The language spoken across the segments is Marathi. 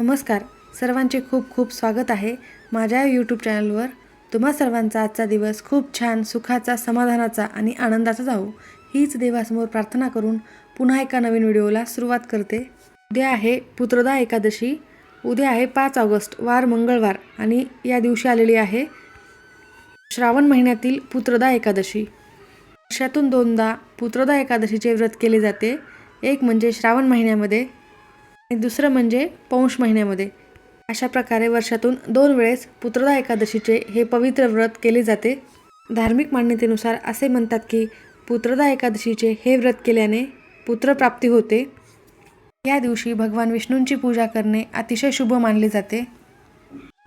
नमस्कार. सर्वांचे खूप खूप स्वागत आहे माझ्या यूट्यूब चॅनलवर तुम्हा सर्वांचा आजचा दिवस खूप छान सुखाचा समाधानाचा आणि आनंदाचा जाऊ हीच देवासमोर प्रार्थना करून पुन्हा एका नवीन व्हिडिओला सुरुवात करते. उद्या आहे पुत्रदा एकादशी. उद्या आहे पाच ऑगस्ट वार मंगळवार आणि या दिवशी आलेली आहे श्रावण महिन्यातील पुत्रदा एकादशी. वर्षातून दोनदा पुत्रदा एकादशीचे व्रत केले जाते. एक म्हणजे श्रावण महिन्यामध्ये आणि दुसरं म्हणजे पौष महिन्यामध्ये. अशा प्रकारे वर्षातून दोन वेळेस पुत्रदा एकादशीचे हे पवित्र व्रत केले जाते. धार्मिक मान्यतेनुसार असे म्हणतात की पुत्रदा एकादशीचे हे व्रत केल्याने पुत्रप्राप्ती होते. या दिवशी भगवान विष्णूंची पूजा करणे अतिशय शुभ मानले जाते.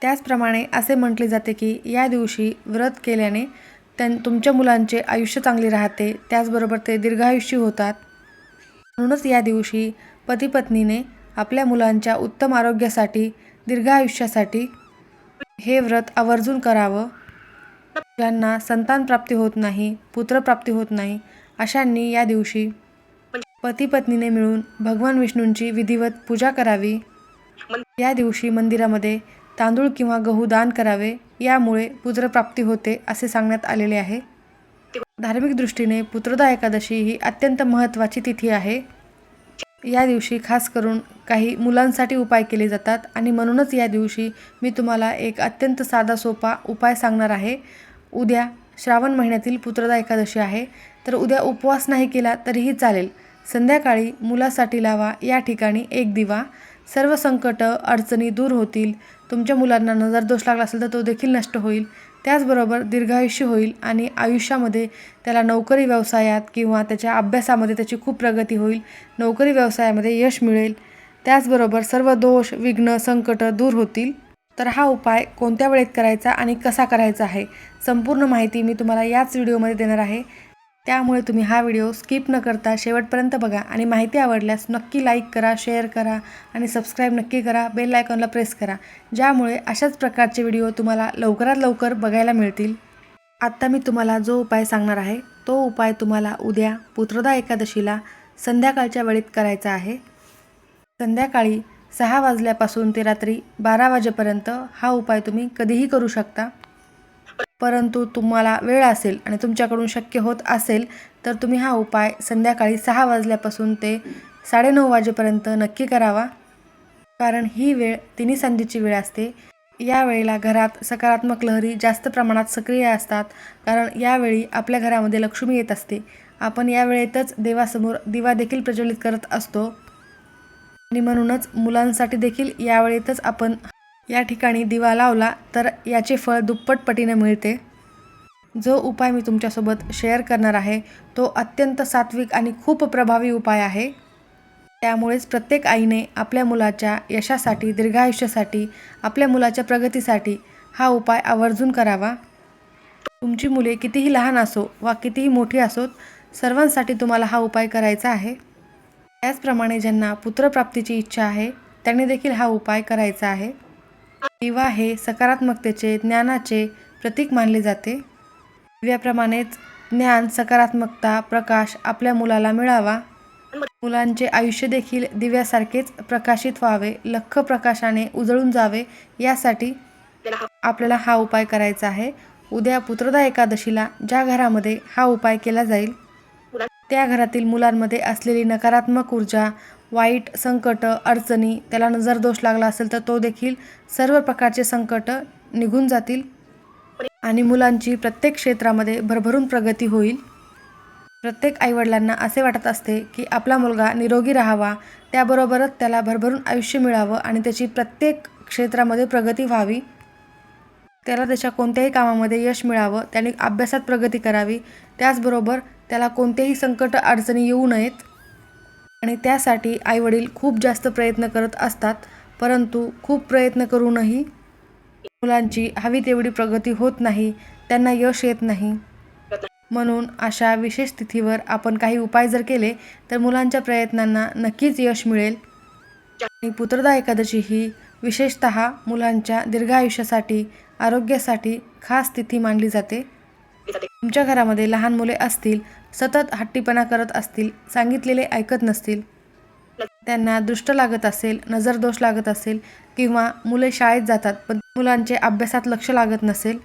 त्याचप्रमाणे असे म्हटले जाते की या दिवशी व्रत केल्याने त्यां तुमच्या मुलांचे आयुष्य चांगले राहते त्याचबरोबर ते दीर्घायुष्य होतात. म्हणूनच या दिवशी पतीपत्नीने आपल्या मुलांच्या उत्तम आरोग्यासाठी दीर्घायुष्यासाठी हे व्रत आवर्जून करावं. ज्यांना संतानप्राप्ती होत नाही पुत्रप्राप्ती होत नाही अशांनी या दिवशी पतीपत्नीने मिळून भगवान विष्णूंची विधिवत पूजा करावी. या दिवशी मंदिरामध्ये तांदूळ किंवा गहू दान करावे यामुळे पुत्रप्राप्ती होते असे सांगण्यात आलेले आहे. धार्मिक दृष्टीने पुत्रदा एकादशी ही अत्यंत महत्त्वाची तिथी आहे. या दिवशी खास करून काही मुलांसाठी उपाय केले जातात आणि म्हणूनच या दिवशी मी तुम्हाला एक अत्यंत साधा सोपा उपाय सांगणार आहे. उद्या श्रावण महिन्यातील पुत्रदा एकादशी आहे. तर उद्या उपवास नाही केला तरीही चालेल. संध्याकाळी मुलासाठी लावा. या ठिकाणी एक दिवा. सर्व संकट अडचणी दूर होतील. तुमच्या मुलांना नजर दोष लागला असेल तर तो देखील नष्ट होईल. त्याचबरोबर दीर्घायुष्य होईल आणि आयुष्यामध्ये त्याला नोकरी व्यवसायात किंवा त्याच्या अभ्यासामध्ये त्याची खूप प्रगती होईल नोकरी व्यवसायामध्ये यश मिळेल. त्याचबरोबर सर्व दोष विघ्न संकट दूर होतील. तर हा उपाय कोणत्या वेळेत करायचा आणि कसा करायचा आहे? संपूर्ण माहिती मी तुम्हाला याच व्हिडिओमध्ये देणार आहे. त्यामुळे तुम्ही हा व्हिडिओ स्किप न करता शेवटपर्यंत बघा आणि माहिती आवडल्यास नक्की लाईक करा शेअर करा आणि सबस्क्राईब नक्की करा बेल आयकॉनला प्रेस करा ज्यामुळे अशाच प्रकारचे व्हिडिओ तुम्हाला लवकरात लवकर बघायला मिळतील. आत्ता मी तुम्हाला जो उपाय सांगणार आहे तो उपाय तुम्हाला उद्या पुत्रदा एकादशीला संध्याकाळच्या वेळेत करायचा आहे. संध्याकाळी सहा वाजल्यापासून ते रात्री बारा वाजेपर्यंत हा उपाय तुम्ही कधीही करू शकता. परंतु तुम्हाला वेळ असेल आणि तुमच्याकडून शक्य होत असेल तर तुम्ही हा उपाय संध्याकाळी सहा वाजल्यापासून ते साडेनऊ वाजेपर्यंत नक्की करावा. कारण ही वेळ तिन्ही संधीची वेळ असते. या वेळेला घरात सकारात्मक लहरी जास्त प्रमाणात सक्रिय असतात. कारण यावेळी आपल्या घरामध्ये लक्ष्मी येत असते. आपण यावेळेतच देवासमोर दिवा देखील प्रज्वलित करत असतो. आणि म्हणूनच मुलांसाठी देखील यावेळेतच आपण या ठिकाणी दिवा लावला तर याचे फळ दुप्पट पटीने मिळते. जो उपाय मी तुमच्यासोबत शेअर करणार आहे तो अत्यंत सात्विक आणि खूप प्रभावी उपाय आहे. त्यामुळेच प्रत्येक आईने आपल्या मुलाच्या यशासाठी दीर्घायुष्यासाठी आपल्या मुलाच्या प्रगतीसाठी हा उपाय आवर्जून करावा. तुमची मुले कितीही लहान असो वा कितीही मोठी असोत सर्वांसाठी तुम्हाला हा उपाय करायचा आहे. त्याचप्रमाणे ज्यांना पुत्रप्राप्तीची इच्छा आहे त्यांनी देखील हा उपाय करायचा आहे. दिवा हे सकारात्मकतेचे ज्ञानाचे प्रतीक मानले जाते. दिव्याप्रमाणेच ज्ञान सकारात्मकता प्रकाश आपल्या मुलाला मिळावा. मुलांचे आयुष्य देखील दिव्यासारखेच प्रकाशित व्हावे लख प्रकाशाने उजळून जावे यासाठी आपल्याला हा उपाय करायचा आहे. उद्या पुत्रदा एकादशीला ज्या घरामध्ये हा उपाय केला जाईल त्या घरातील मुलांमध्ये असलेली नकारात्मक ऊर्जा वाईट संकट अडचणी त्याला नजर दोष लागला असेल तर तो देखील सर्व प्रकारचे संकट निघून जातील आणि मुलांची प्रत्येक क्षेत्रामध्ये भरभरून प्रगती होईल. प्रत्येक आईवडिलांना असे वाटत असते की आपला मुलगा निरोगी राहावा त्याबरोबरच त्याला भरभरून आयुष्य मिळावं आणि त्याची प्रत्येक क्षेत्रामध्ये प्रगती व्हावी. त्याला त्याच्या कोणत्याही कामामध्ये यश मिळावं त्याने अभ्यासात प्रगती करावी त्याचबरोबर त्याला कोणतेही संकट अडचणी येऊ नयेत. आणि त्यासाठी आईवडील खूप जास्त प्रयत्न करत असतात परंतु खूप प्रयत्न करूनही मुलांची हवी तेवढी प्रगती होत नाही त्यांना यश येत नाही. म्हणून अशा विशेष तिथीवर आपण काही उपाय जर केले तर मुलांच्या प्रयत्नांना नक्कीच यश मिळेल. आणि पुत्रदा एकादशी ही विशेषत मुलांच्या दीर्घायुष्यासाठी आरोग्यासाठी खास तिथी मानली जाते. तुमच्या घरामध्ये लहान मुले असतील सतत हट्टीपणा करत असतील सांगितलेले ऐकत नसतील. त्यांना दुष्ट लागत असेल नजर दोष लागत असेल किंवा मुले शाळेत जातात पण मुलांचे अभ्यासात लक्ष लागत नसेल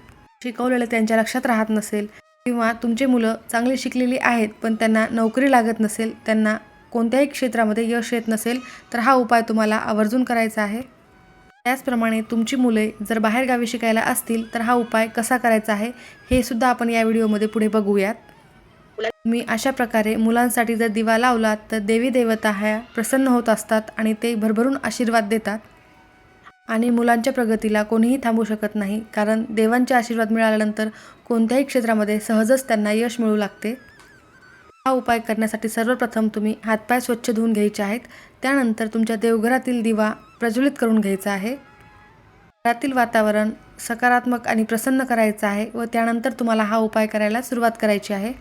शिकवलेले त्यांच्या लक्षात राहत नसेल किंवा तुमचे मुलं चांगली शिकलेली आहेत पण त्यांना नोकरी लागत नसेल त्यांना कोणत्याही क्षेत्रामध्ये यश येत नसेल तर हा उपाय तुम्हाला आवर्जून करायचा आहे. त्याचप्रमाणे तुमची मुले जर बाहेरगावी शिकायला असतील तर हा उपाय कसा करायचा आहे हे सुद्धा आपण या व्हिडिओमध्ये पुढे बघूयात. मी अशा प्रकारे मुलांसाठी जर दिवा लावला तर देवी देवता ह्या प्रसन्न होत असतात आणि ते भरभरून आशीर्वाद देतात. आणि मुलांच्या प्रगतीला कोणीही थांबू शकत नाही कारण देवांचे आशीर्वाद मिळाल्यानंतर कोणत्याही क्षेत्रामध्ये सहजच त्यांना यश मिळू लागते. हा उपाय करण्यासाठी सर्वप्रथम तुम्ही हातपाय स्वच्छ धुवून घ्यायचे आहेत. त्यानंतर तुमच्या देवघरातील दिवा प्रज्वलित करून घ्यायचं आहे. घरातील वातावरण सकारात्मक आणि प्रसन्न करायचं आहे व त्यानंतर तुम्हाला हा उपाय करायला सुरुवात करायची आहे.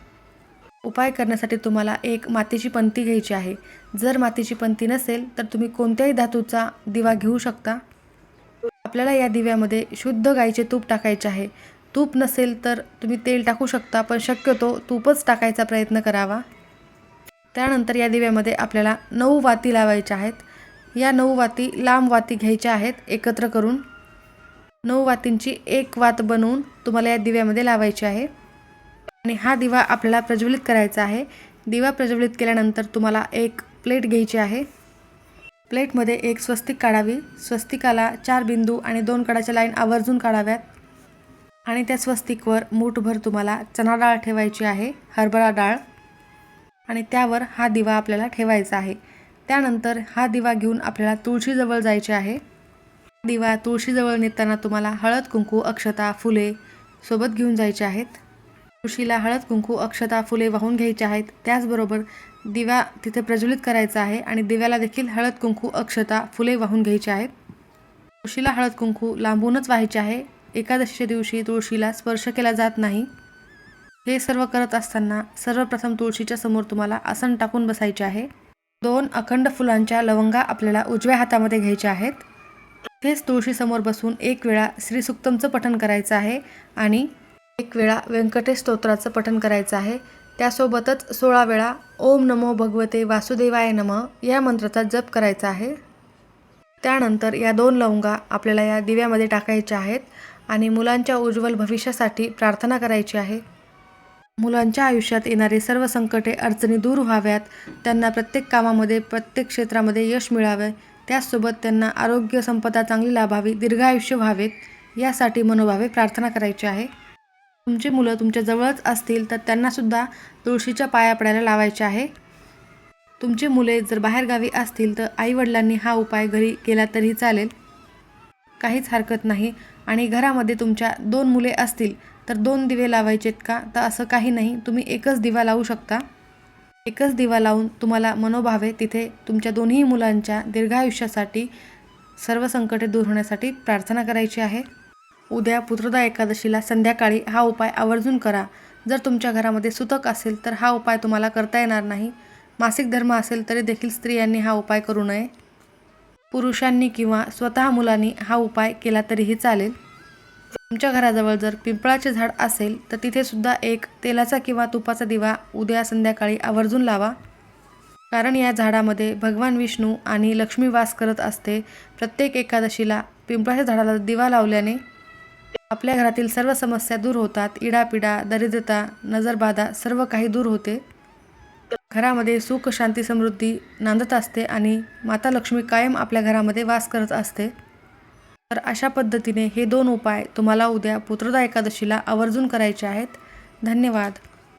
उपाय करण्यासाठी तुम्हाला एक मातीची पंती घ्यायची आहे. जर मातीची पंती नसेल तर तुम्ही कोणत्याही धातूचा दिवा घेऊ शकता. आपल्याला या दिव्यामध्ये शुद्ध गाईचे तूप टाकायचे आहे. तूप नसेल तर तुम्ही तेल टाकू शकता पण शक्यतो तूपच टाकायचा प्रयत्न करावा. त्यानंतर या दिव्यामध्ये आपल्याला नऊ वाती लावायच्या आहेत. या नऊ वाती लांब वाती घ्यायच्या आहेत एकत्र करून. नऊ वातींची एक वात बनवून तुम्हाला या दिव्यामध्ये लावायची आहे. आणि हा दिवा आपल्याला प्रज्वलित करायचा आहे. दिवा प्रज्वलित केल्यानंतर तुम्हाला एक प्लेट घ्यायची आहे. प्लेटमध्ये एक स्वस्तिक काढावी. स्वस्तिकाला चार बिंदू आणि दोन कडाच्या लाईन आवर्जून काढाव्यात. आणि त्या स्वस्तिकवर मूठभर तुम्हाला चणा डाळ ठेवायची आहे हरभरा डाळ. आणि त्यावर हा दिवा आपल्याला ठेवायचा आहे. त्यानंतर हा दिवा घेऊन आपल्याला तुळशीजवळ जायचे आहे. दिवा तुळशीजवळ नेताना तुम्हाला हळद कुंकू अक्षता फुले सोबत घेऊन जायचे आहेत. तुळशीला हळद कुंकू अक्षता फुले वाहून घ्यायचे आहेत. त्याचबरोबर दिवा तिथे प्रज्वलित करायचा आहे आणि दिव्याला देखील हळद कुंकू अक्षता फुले वाहून घ्यायचे आहेत. तुळशीला हळद कुंकू लांबूनच व्हायचे आहे. एकादशीच्या दिवशी तुळशीला स्पर्श केला जात नाही. हे सर्व करत असताना सर्वप्रथम तुळशीच्या समोर तुम्हाला आसन टाकून बसायचे आहे. दोन अखंड फुलांच्या लवंगा आपल्याला उजव्या हातामध्ये घ्यायच्या आहेत. तेच तुळशीसमोर बसून एक वेळा श्रीसुक्तमचं पठण करायचं आहे आणि एक वेळा व्यंकटेश स्तोत्राचं पठण करायचं आहे. त्यासोबतच सोळा वेळा ओम नमो भगवते वासुदेवाय नम या मंत्राचा जप करायचा आहे. त्यानंतर या दोन लवंगा आपल्याला या दिव्यामध्ये टाकायच्या आहेत आणि मुलांच्या उज्ज्वल भविष्यासाठी प्रार्थना करायची आहे. मुलांच्या आयुष्यात येणारे सर्व संकटे अडचणी दूर व्हाव्यात. त्यांना प्रत्येक कामामध्ये प्रत्येक क्षेत्रामध्ये यश मिळावे. त्याचसोबत त्यांना आरोग्य संपदा चांगली लाभावी दीर्घायुष्य व्हावेत यासाठी मनोभावे प्रार्थना करायची आहे. तुमची मुलं तुमच्या जवळच असतील तर त्यांनासुद्धा तुळशीच्या पाया पडायला लावायचे आहे. तुमची मुले जर बाहेरगावी असतील तर आईवडिलांनी हा उपाय घरी केला तरी चालेल. काहीच हरकत नाही आणि घरामध्ये तुमच्या दोन मुले असतील तर दोन दिवे लावायचेत का? तर असं काही नाही. तुम्ही एकच दिवा लावू शकता. एकच दिवा लावून तुम्हाला मनोभावे तिथे तुमच्या दोन्ही मुलांच्या दीर्घायुष्यासाठी सर्व संकटे दूर होण्यासाठी प्रार्थना करायची आहे. उद्या पुत्रदा एकादशीला संध्याकाळी हा उपाय आवर्जून करा. जर तुमच्या घरामध्ये सुतक असेल तर हा उपाय तुम्हाला करता येणार नाही. मासिक धर्म असेल तरी देखील स्त्रियांनी हा उपाय करू नये. पुरुषांनी किंवा स्वतः मुलांनी हा उपाय केला तरीही चालेल. तुमच्या घराजवळ जर पिंपळाचे झाड असेल तर तिथेसुद्धा एक तेलाचा किंवा तुपाचा दिवा उद्या संध्याकाळी आवर्जून लावा. कारण या झाडामध्ये भगवान विष्णू आणि लक्ष्मी वास करत असते. प्रत्येक एकादशीला पिंपळाच्या झाडाला दिवा लावल्याने आपल्या घरातील सर्व समस्या दूर होतात. इडापिडा दरिद्रता नजरबाधा सर्व काही दूर होते. घरामध्ये सुख शांती समृद्धी नांदत असते आणि माता लक्ष्मी कायम आपल्या घरामध्ये वास करत असते. तर अशा पद्धतीने हे दोन उपाय तुम्हाला उद्या पुत्रदा एकादशीला आवर्जून करायचे आहेत. धन्यवाद.